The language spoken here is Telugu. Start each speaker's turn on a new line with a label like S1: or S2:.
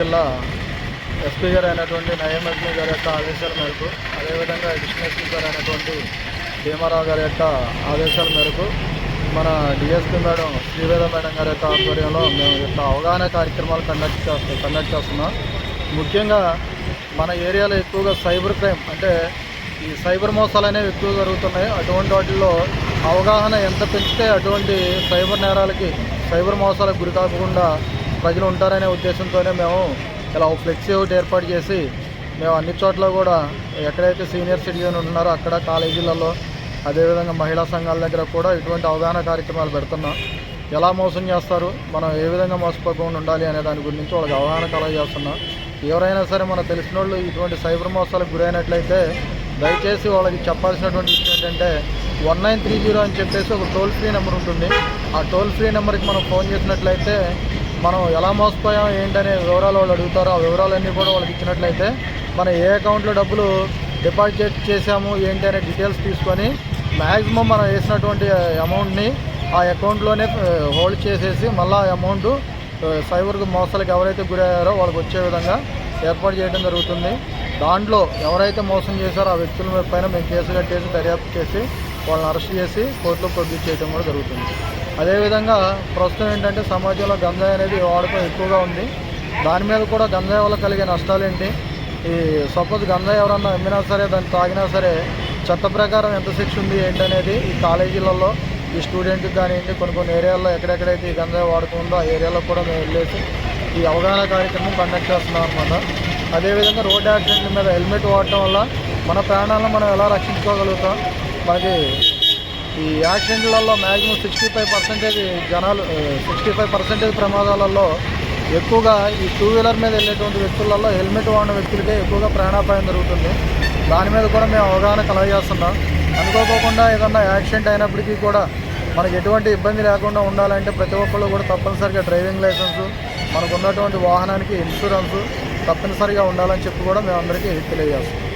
S1: జిల్లా ఎస్పీ గారు అయినటువంటి నయం అగ్ని గారి యొక్క ఆదేశాల మేరకు అదేవిధంగా అడిషనల్ ఎస్పీ గారు అయినటువంటి భీమారావు గారి యొక్క ఆదేశాల మేరకు మన డిఎస్పీ మేడం శ్రీవేద మేడం గారి యొక్క ఆధ్వర్యంలో మేము యొక్క అవగాహన కార్యక్రమాలు కండక్ట్ చేస్తాం కండక్ట్ చేస్తున్నాం. ముఖ్యంగా మన ఏరియాలో ఎక్కువగా సైబర్ క్రైమ్ అంటే ఈ సైబర్ మోసాలు అనేవి ఎక్కువ జరుగుతున్నాయి. అటువంటి వాటిల్లో అవగాహన ఎంత పెంచితే అటువంటి సైబర్ నేరాలకి సైబర్ మోసాలకు గురి కాకుండా ప్రజలు ఉంటారనే ఉద్దేశంతోనే మేము ఇలా ఫ్లెక్సీ ఒకటి ఏర్పాటు చేసి మేము అన్ని చోట్ల కూడా ఎక్కడైతే సీనియర్ సిటిజన్ ఉంటున్నారో అక్కడ కాలేజీలలో అదేవిధంగా మహిళా సంఘాల దగ్గర కూడా ఇటువంటి అవగాహన కార్యక్రమాలు పెడుతున్నాం. ఎలా మోసం చేస్తారు మనం ఏ విధంగా మోసపోకుండా ఉండాలి అనే దాని గురించి వాళ్ళకి అవగాహన కలగజేస్తున్నాం. ఎవరైనా సరే మనకు తెలిసిన వాళ్ళు ఇటువంటి సైబర్ మోసాలకు గురైనట్లయితే దయచేసి వాళ్ళకి చెప్పాల్సినటువంటి విషయం ఏంటంటే వన్ నైన్ త్రీ జీరో అని చెప్పేసి ఒక టోల్ ఫ్రీ నెంబర్ ఉంటుంది. ఆ టోల్ ఫ్రీ నెంబర్కి మనం ఫోన్ చేసినట్లయితే మనం ఎలా మోసపోయాం ఏంటనే వివరాలు వాళ్ళు అడుగుతారో. ఆ వివరాలన్నీ కూడా వాళ్ళకి ఇచ్చినట్లయితే మనం ఏ అకౌంట్లో డబ్బులు డిపాజిట్ చేసాము ఏంటి అనే డీటెయిల్స్ తీసుకొని మ్యాక్సిమం మనం వేసినటువంటి అమౌంట్ని ఆ అకౌంట్లోనే హోల్డ్ చేసేసి మళ్ళీ ఆ అమౌంట్ సైబర్ మోసాలకు ఎవరైతే గురయ్యారో వాళ్ళకి వచ్చే విధంగా ఏర్పాటు చేయడం జరుగుతుంది. దాంట్లో ఎవరైతే మోసం చేశారో ఆ వ్యక్తుల పైన మేము కేసు కట్టేసి దర్యాప్తు చేసి వాళ్ళని అరెస్ట్ చేసి కోర్టులో ప్రొడ్యూస్ చేయడం కూడా జరుగుతుంది. అదేవిధంగా ప్రస్తుతం ఏంటంటే సమాజంలో గంజాయి అనేది వాడకం ఎక్కువగా ఉంది. దాని మీద కూడా గంజాయి వల్ల కలిగే నష్టాలు ఏంటి? ఈ సపోజ్ గంజాయి ఎవరన్నా అమ్మినా సరే దాన్ని తాగినా సరే చట్ట ప్రకారం ఎంత శిక్ష ఉంది ఏంటనేది ఈ కాలేజీలలో ఈ స్టూడెంట్కి కానివ్వండి కొన్ని కొన్ని ఏరియాల్లో ఎక్కడెక్కడైతే ఈ గంజాయి వాడుకుందో ఆ ఏరియాలో కూడా మేము వెళ్ళేసి ఈ అవగాహన కార్యక్రమం కండక్ట్ చేస్తున్నాం అనమాట అదేవిధంగా రోడ్ యాక్సిడెంట్ల మీద హెల్మెట్ వాడటం వల్ల మన ప్రాణాలను మనం ఎలా రక్షించుకోగలుగుతాం? మనకి ఈ యాక్సిడెంట్లలో మ్యాక్సిమం సిక్స్టీ ఫైవ్ పర్సెంటేజ్ జనాలు సిక్స్టీ ఫైవ్ పర్సెంటేజ్ ప్రమాదాలలో ఎక్కువగా ఈ టూ వీలర్ మీద వెళ్ళేటువంటి వ్యక్తులలో హెల్మెట్ వాడిన వ్యక్తులకే ఎక్కువగా ప్రాణాపాయం జరుగుతుంది. దాని మీద కూడా మేము అవగాహన కలగజేస్తున్నాం. అనుకోకోకుండా ఏదన్నా యాక్సిడెంట్ అయినప్పటికీ కూడా మనకి ఎటువంటి ఇబ్బంది లేకుండా ఉండాలంటే ప్రతి ఒక్కళ్ళు కూడా తప్పనిసరిగా డ్రైవింగ్ లైసెన్సు మనకు ఉన్నటువంటి వాహనానికి ఇన్సూరెన్సు తప్పనిసరిగా ఉండాలని చెప్పి కూడా మేము అందరికీ తెలియజేస్తాం